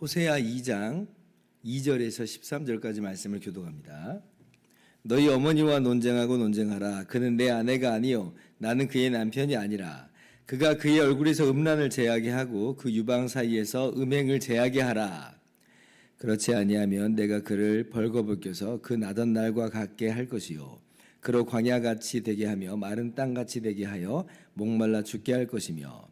호세아 2장 2절에서 13절까지 말씀을 교독합니다. 너희 어머니와 논쟁하고 논쟁하라. 그는 내 아내가 아니요 나는 그의 남편이 아니라 그가 그의 얼굴에서 음란을 제하게 하고 그 유방 사이에서 음행을 제하게 하라. 그렇지 아니하면 내가 그를 벌거벗겨서 그 나던 날과 같게 할 것이요 그로 광야같이 되게 하며 마른 땅같이 되게 하여 목말라 죽게 할 것이며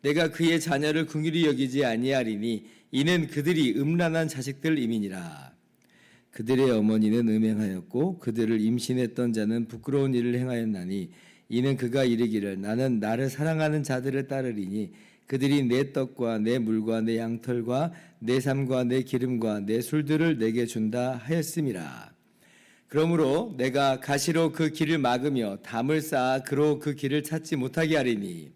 내가 그의 자녀를 긍휼히 여기지 아니하리니 이는 그들이 음란한 자식들 이민이라 그들의 어머니는 음행하였고 그들을 임신했던 자는 부끄러운 일을 행하였나니 이는 그가 이르기를 나는 나를 사랑하는 자들을 따르리니 그들이 내 떡과 내 물과 내 양털과 내 삶과 내 기름과 내 술들을 내게 준다 하였음이라 그러므로 내가 가시로 그 길을 막으며 담을 쌓아 그로 그 길을 찾지 못하게 하리니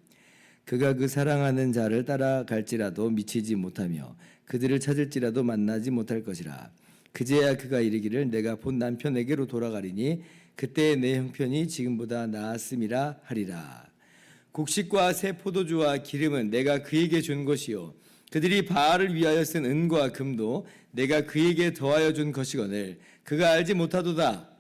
그가 그 사랑하는 자를 따라갈지라도 미치지 못하며 그들을 찾을지라도 만나지 못할 것이라. 그제야 그가 이르기를 내가 본 남편에게로 돌아가리니 그때 내 형편이 지금보다 나았음이라 하리라. 곡식과 새 포도주와 기름은 내가 그에게 준 것이요 그들이 바알을 위하여 쓴 은과 금도 내가 그에게 더하여 준 것이거늘 그가 알지 못하도다.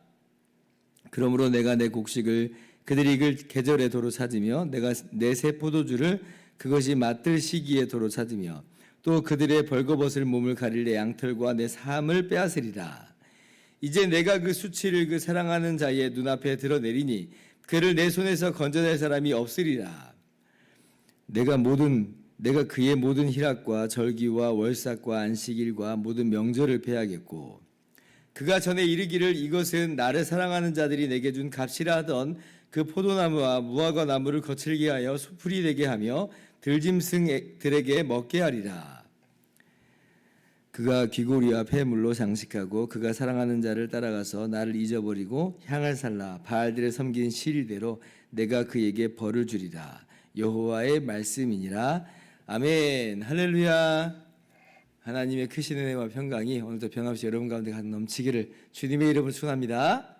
그러므로 내가 내 곡식을 그들이 익을 계절에 도로 찾으며 내가 내 새 포도주를 그것이 맞들 시기에 도로 찾으며 또 그들의 벌거벗을 몸을 가릴 내 양털과 내 삶을 빼앗으리라. 이제 내가 그 수치를 그 사랑하는 자의 눈앞에 드러내리니 그를 내 손에서 건져낼 사람이 없으리라. 내가 모든 내가 그의 모든 희락과 절기와 월삭과 안식일과 모든 명절을 패하겠고 그가 전에 이르기를 이것은 나를 사랑하는 자들이 내게 준 값이라 하던 그 포도나무와 무화과 나무를 거칠게 하여 수풀이 되게 하며 들짐승들에게 먹게 하리라. 그가 귀고리와 폐물로 장식하고 그가 사랑하는 자를 따라가서 나를 잊어버리고 향을 살라 바알들의 섬긴 시리대로 내가 그에게 벌을 주리라. 여호와의 말씀이니라. 아멘. 할렐루야. 하나님의 크신 은혜와 평강이 오늘도 변함없이 여러분 가운데 넘치기를 주님의 이름으로 축원합니다.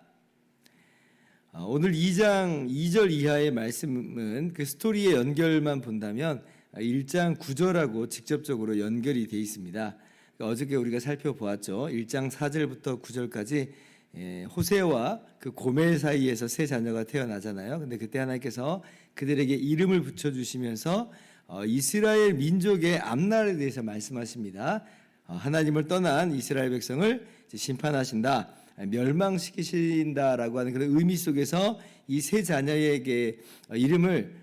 아, 오늘 2장 2절 이하의 말씀은 그 스토리의 연결만 본다면 1장 9절하고 직접적으로 연결이 되어 있습니다. 그러니까 어저께 우리가 살펴보았죠. 1장 4절부터 9절까지 예, 호세와 그 고멜 사이에서 세 자녀가 태어나잖아요. 근데 그때 하나님께서 그들에게 이름을 붙여 주시면서 어, 이스라엘 민족의 앞날에 대해서 말씀하십니다. 어, 하나님을 떠난 이스라엘 백성을 심판하신다. 멸망시키신다라고 하는 그런 의미 속에서 이 세 자녀에게 어, 이름을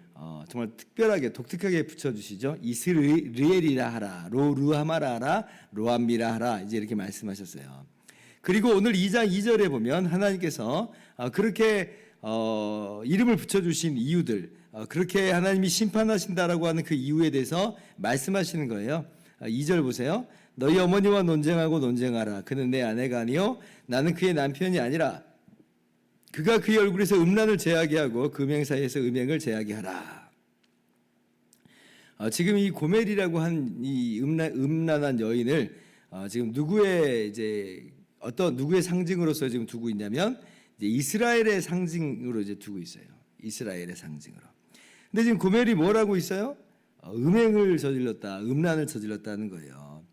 정말 특별하게 독특하게 붙여주시죠. 이스르엘이라 하라, 로루하마라 하라, 로암미라 하라 이제 이렇게 말씀하셨어요. 그리고 오늘 2장 2절에 보면 하나님께서 그렇게 이름을 붙여주신 이유들 어, 그렇게 하나님이 심판하신다라고 하는 그 이유에 대해서 말씀하시는 거예요. 2절 어, 보세요. 너희 어머니와 논쟁하고 논쟁하라. 그는 내 아내가 아니요 나는 그의 남편이 아니라 그가 그의 얼굴에서 음란을 제하게 하고 금행 사이에서 음행을 제하게 하라. 어, 지금 이 고멜이라고 한 이 음란, 음란한 여인을 어, 지금 누구의 이제 어떤 누구의 상징으로서 지금 두고 있냐면 이제 이스라엘의 상징으로 이제 두고 있어요. 이스라엘의 상징으로. 근데 지금 고멜이 뭐라고 있어요? 어, 음행을 저질렀다, 음란을 저질렀다는 거예요.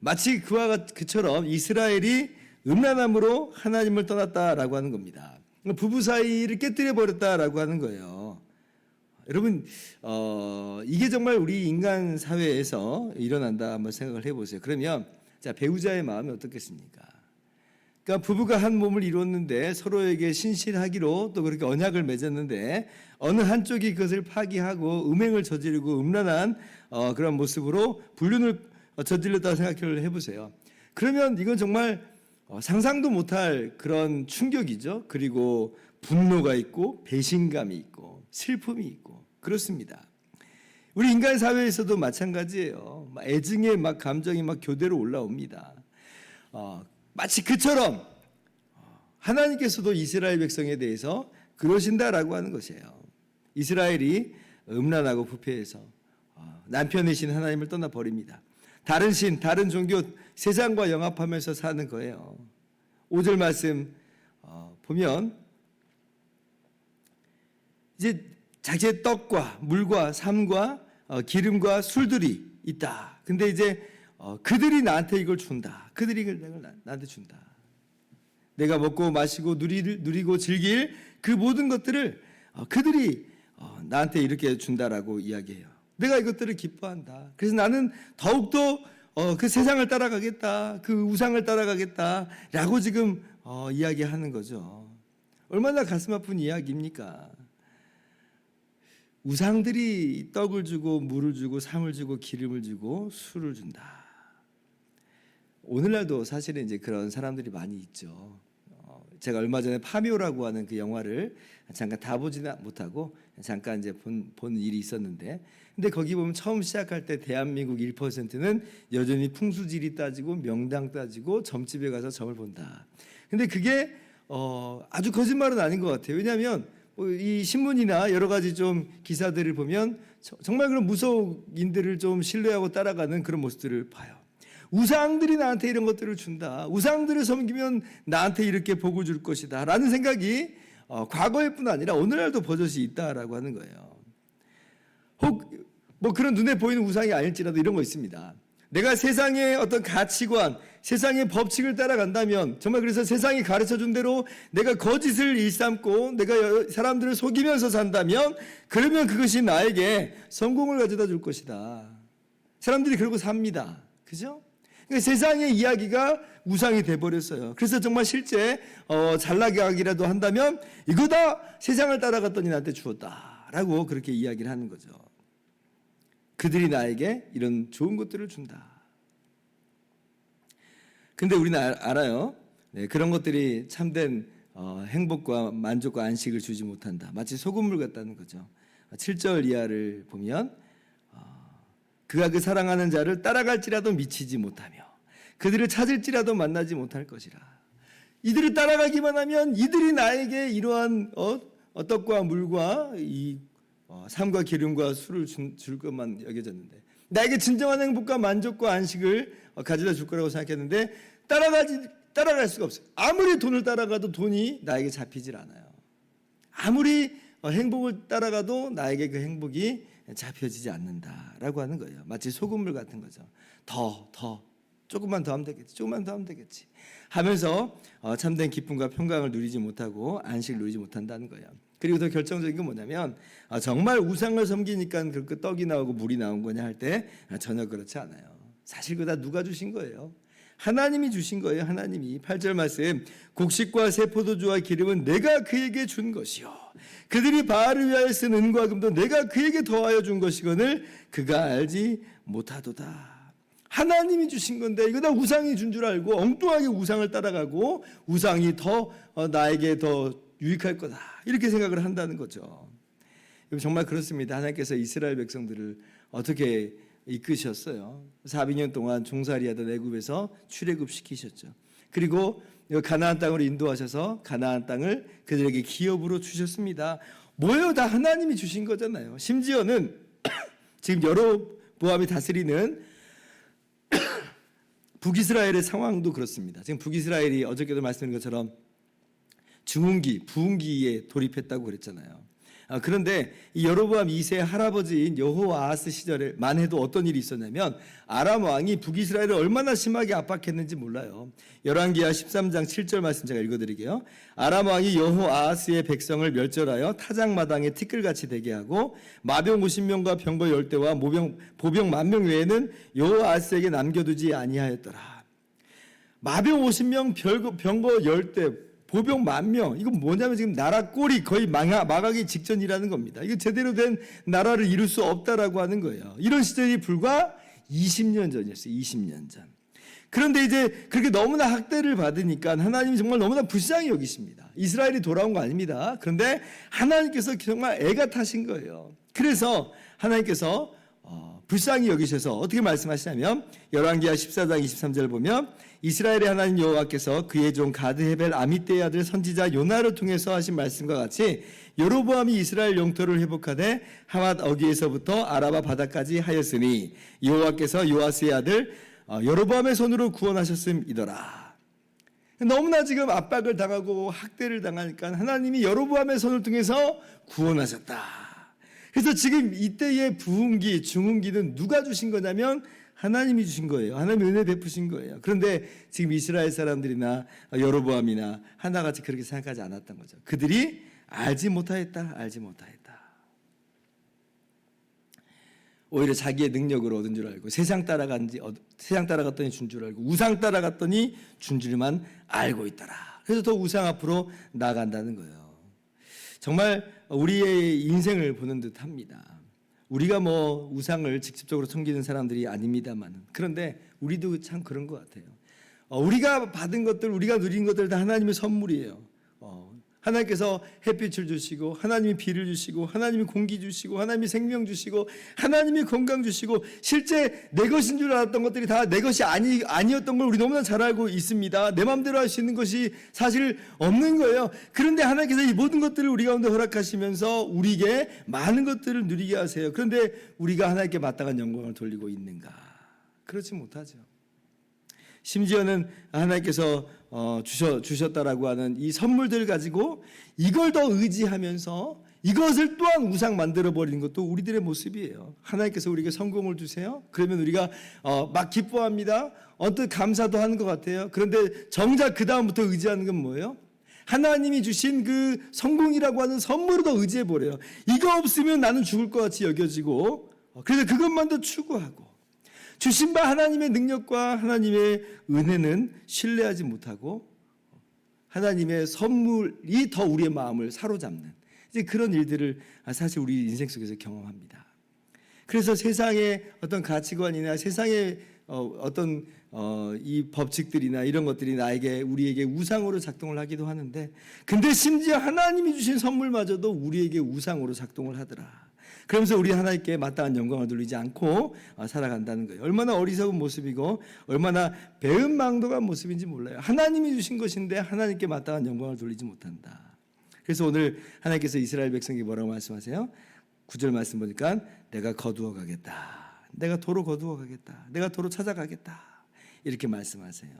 마치 그와 그처럼 이스라엘이 음란함으로 하나님을 떠났다라고 하는 겁니다. 부부 사이를 깨뜨려 버렸다라고 하는 거예요. 여러분, 어, 이게 정말 우리 인간 사회에서 일어난다 한번 생각을 해보세요. 그러면 자 배우자의 마음이 어떻겠습니까? 그러니까 부부가 한 몸을 이뤘는데 서로에게 신실하기로 또 그렇게 언약을 맺었는데 어느 한쪽이 그것을 파기하고 음행을 저지르고 음란한 어, 그런 모습으로 불륜을 저질렀다고 생각을 해보세요. 그러면 이건 정말 어, 상상도 못할 그런 충격이죠. 그리고 분노가 있고 배신감이 있고 슬픔이 있고 그렇습니다. 우리 인간 사회에서도 마찬가지예요. 애증의 막 감정이 막 교대로 올라옵니다. 어, 마치 그처럼 하나님께서도 이스라엘 백성에 대해서 그러신다라고 하는 것이에요. 이스라엘이 음란하고 부패해서 어, 남편이신 하나님을 떠나 버립니다. 다른 신, 다른 종교, 세상과 영합하면서 사는 거예요. 5절 말씀 어, 보면 이제 자기의 떡과 물과 삶과 어, 기름과 술들이 있다. 근데 이제 어, 그들이 나한테 이걸 준다. 그들이 이걸 나한테 준다. 내가 먹고 마시고 누리, 누리고 즐길 그 모든 것들을 어, 그들이 어, 나한테 이렇게 준다라고 이야기해요. 내가 이것들을 기뻐한다. 그래서 나는 더욱더 어, 그 세상을 따라가겠다. 그 우상을 따라가겠다 라고 지금 어, 이야기하는 거죠. 얼마나 가슴 아픈 이야기입니까? 우상들이 떡을 주고 물을 주고 삶을 주고 기름을 주고 술을 준다. 오늘날도 사실은 이제 그런 사람들이 많이 있죠. 어, 제가 얼마 전에 파묘라고 하는 그 영화를 잠깐 다 보지는 못하고 잠깐 이제 본, 본 일이 있었는데, 근데 거기 보면 처음 시작할 때 대한민국 1%는 여전히 풍수지리 따지고 명당 따지고 점집에 가서 점을 본다. 근데 그게 어, 아주 거짓말은 아닌 것 같아요. 왜냐하면 뭐이 신문이나 여러 가지 좀 기사들을 보면 저- 정말 그런 무속인들을 좀 신뢰하고 따라가는 그런 모습들을 봐요. 우상들이 나한테 이런 것들을 준다. 우상들을 섬기면 나한테 이렇게 복을 줄 것이다. 라는 생각이 어, 과거일 뿐 아니라 오늘날도 버젓이 있다라고 하는 거예요. 혹 뭐 그런 눈에 보이는 우상이 아닐지라도 이런 거 있습니다. 내가 세상의 어떤 가치관, 세상의 법칙을 따라간다면 정말 그래서 세상이 가르쳐 준 대로 내가 거짓을 일삼고 내가 여- 사람들을 속이면서 산다면 그러면 그것이 나에게 성공을 가져다 줄 것이다. 사람들이 그러고 삽니다. 그죠? 그러니까 세상의 이야기가 우상이 돼 버렸어요. 그래서 정말 실제 어, 잘나가기라도 한다면 이거다 세상을 따라갔더니 나한테 주었다라고 그렇게 이야기를 하는 거죠. 그들이 나에게 이런 좋은 것들을 준다. 근데 우리는 알- 알아요. 네, 그런 것들이 참된 어, 행복과 만족과 안식을 주지 못한다. 마치 소금물 같다는 거죠. 7절 이하를 보면 어, 그가 그 사랑하는 자를 따라갈지라도 미치지 못하며 그들을 찾을지라도 만나지 못할 것이라. 이들을 따라가기만 하면 이들이 나에게 이러한 어, 어, 떡과 물과 이 어, 삶과 기름과 술을 준- 줄 것만 여겨졌는데 나에게 진정한 행복과 만족과 안식을 어, 가져다 줄 거라고 생각했는데 따라가지 따라갈 수가 없어요. 아무리 돈을 따라가도 돈이 나에게 잡히질 않아요. 아무리 어, 행복을 따라가도 나에게 그 행복이 잡혀지지 않는다라고 하는 거예요. 마치 소금물 같은 거죠. 더, 더, 조금만 더 하면 되겠지. 조금만 더 하면 되겠지. 하면서 어, 참된 기쁨과 평강을 누리지 못하고 안식을 누리지 못한다는 거예요. 그리고 더 결정적인 건 뭐냐면 아, 정말 우상을 섬기니까 그렇게 떡이 나오고 물이 나온 거냐 할때 아, 전혀 그렇지 않아요. 사실 그다 누가 주신 거예요? 하나님이 주신 거예요. 하나님이 8절 말씀 곡식과 새 포도주와 기름은 내가 그에게 준 것이요 그들이 바알을 위하여 쓴 은과 금도 내가 그에게 더하여 준 것이거늘 그가 알지 못하도다. 하나님이 주신 건데 이거 다 우상이 준 줄 알고 엉뚱하게 우상을 따라가고 우상이 더 어, 나에게 더 유익할 거다 이렇게 생각을 한다는 거죠. 정말 그렇습니다. 하나님께서 이스라엘 백성들을 어떻게 이끄셨어요. 400년 동안 종살이하던 애굽에서 출애굽 시키셨죠. 그리고 가나안 땅으로 인도하셔서 가나안 땅을 그들에게 기업으로 주셨습니다. 뭐예요? 다 하나님이 주신 거잖아요. 심지어는 지금 여러 보암이 다스리는 북이스라엘의 상황도 그렇습니다. 지금 북이스라엘이 어저께도 말씀드린 것처럼 중흥기, 부흥기에 돌입했다고 그랬잖아요. 아, 그런데 이 여로보암 2세 할아버지인 여호와하스 시절에만 해도 어떤 일이 있었냐면 아람 왕이 북이스라엘을 얼마나 심하게 압박했는지 몰라요. 열왕기하 13장 7절 말씀 제가 읽어드릴게요. 아람 왕이 여호아하스의 백성을 멸절하여 타작마당에 티끌같이 되게 하고 마병 50명과 병거 10대와 모병 보병 만명 외에는 여호아하스에게 남겨두지 아니하였더라. 마병 50명, 별거- 병거 10대, 보병 만 명. 이건 뭐냐면 지금 나라 꼴이 거의 망하, 망하기 직전이라는 겁니다. 이거 제대로 된 나라를 이룰 수 없다라고 하는 거예요. 이런 시절이 불과 20년 전이었어요. 20년 전. 그런데 이제 그렇게 너무나 학대를 받으니까 하나님이 정말 너무나 불쌍히 여기십니다. 이스라엘이 돌아온 거 아닙니다. 그런데 하나님께서 정말 애가 타신 거예요. 그래서 하나님께서 어, 불쌍히 여기셔서 어떻게 말씀하시냐면 열왕기하 14장 23절 보면 이스라엘의 하나님 여호와께서 그의 종 가드 헤벨 아미떼의 아들 선지자 요나를 통해서 하신 말씀과 같이 여로보암이 이스라엘 영토를 회복하되 하맛 어기에서부터 아라바 바다까지 하였으니 여호와께서 요아스의 아들 어, 여로보암의 손으로 구원하셨음이더라. 너무나 지금 압박을 당하고 학대를 당하니까 하나님이 여로보암의 손을 통해서 구원하셨다. 그래서 지금 이때의 부흥기, 중흥기는 누가 주신 거냐면 하나님이 주신 거예요. 하나님 은혜 베푸신 거예요. 그런데 지금 이스라엘 사람들이나 여로보암이나 하나같이 그렇게 생각하지 않았던 거죠. 그들이 알지 못하였다. 알지 못하였다. 오히려 자기의 능력으로 얻은 줄 알고 세상 따라간지 얻- 세상 따라갔더니 준 줄 알고 우상 따라갔더니 준 줄만 알고 있더라. 그래서 더 우상 앞으로 나아간다는 거예요. 정말 우리의 인생을 보는 듯 합니다. 우리가 뭐 우상을 직접적으로 섬기는 사람들이 아닙니다만 그런데 우리도 참 그런 것 같아요. 어, 우리가 받은 것들, 우리가 누린 것들 다 하나님의 선물이에요. 어, 하나님께서 햇빛을 주시고 하나님이 비를 주시고 하나님이 공기 주시고 하나님이 생명 주시고 하나님이 건강 주시고 실제 내 것인 줄 알았던 것들이 다 내 것이 아니 아니었던 걸 우리 너무나 잘 알고 있습니다. 내 마음대로 할 수 있는 것이 사실 없는 거예요. 그런데 하나님께서 이 모든 것들을 우리 가운데 허락하시면서 우리에게 많은 것들을 누리게 하세요. 그런데 우리가 하나님께 마땅한 영광을 돌리고 있는가? 그렇지 못하죠. 심지어는 하나님께서 어, 주셔, 주셨다라고 하는 이 선물들 가지고 이걸 더 의지하면서 이것을 또한 우상 만들어 버리는 것도 우리들의 모습이에요. 하나님께서 우리에게 성공을 주세요. 그러면 우리가 어, 막 기뻐합니다. 언뜻 감사도 하는 것 같아요. 그런데 정작 그 다음부터 의지하는 건 뭐예요? 하나님이 주신 그 성공이라고 하는 선물을 더 의지해 버려요. 이거 없으면 나는 죽을 것 같이 여겨지고 어, 그래서 그것만 더 추구하고 주신 바 하나님의 능력과 하나님의 은혜는 신뢰하지 못하고 하나님의 선물이 더 우리의 마음을 사로잡는 이제 그런 일들을 사실 우리 인생 속에서 경험합니다. 그래서 세상의 어떤 가치관이나 세상의 어, 어떤 어, 이 법칙들이나 이런 것들이 나에게 우리에게 우상으로 작동을 하기도 하는데 근데 심지어 하나님이 주신 선물마저도 우리에게 우상으로 작동을 하더라. 그러면서 우리 하나님께 마땅한 영광을 돌리지 않고 어, 살아간다는 거예요. 얼마나 어리석은 모습이고 얼마나 배은망덕한 모습인지 몰라요. 하나님이 주신 것인데 하나님께 마땅한 영광을 돌리지 못한다. 그래서 오늘 하나님께서 이스라엘 백성에게 뭐라고 말씀하세요? 구절 말씀 보니까 내가 거두어 가겠다. 내가 도로 거두어 가겠다. 내가 도로 찾아가겠다. 이렇게 말씀하세요.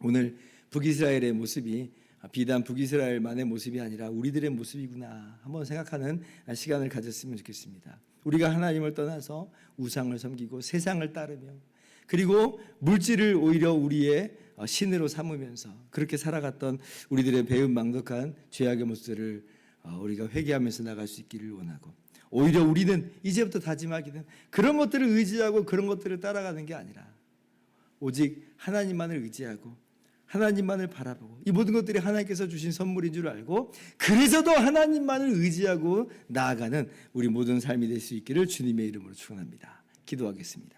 오늘 북이스라엘의 모습이 비단 북이스라엘만의 모습이 아니라 우리들의 모습이구나 한번 생각하는 시간을 가졌으면 좋겠습니다. 우리가 하나님을 떠나서 우상을 섬기고 세상을 따르며 그리고 물질을 오히려 우리의 신으로 삼으면서 그렇게 살아갔던 우리들의 배은 망덕한 죄악의 모습을 어, 우리가 회개하면서 나갈 수 있기를 원하고 오히려 우리는 이제부터 다짐하기는 그런 것들을 의지하고 그런 것들을 따라가는 게 아니라 오직 하나님만을 의지하고 하나님만을 바라보고 이 모든 것들이 하나님께서 주신 선물인 줄 알고 그래서도 하나님만을 의지하고 나아가는 우리 모든 삶이 될 수 있기를 주님의 이름으로 축원합니다. 기도하겠습니다.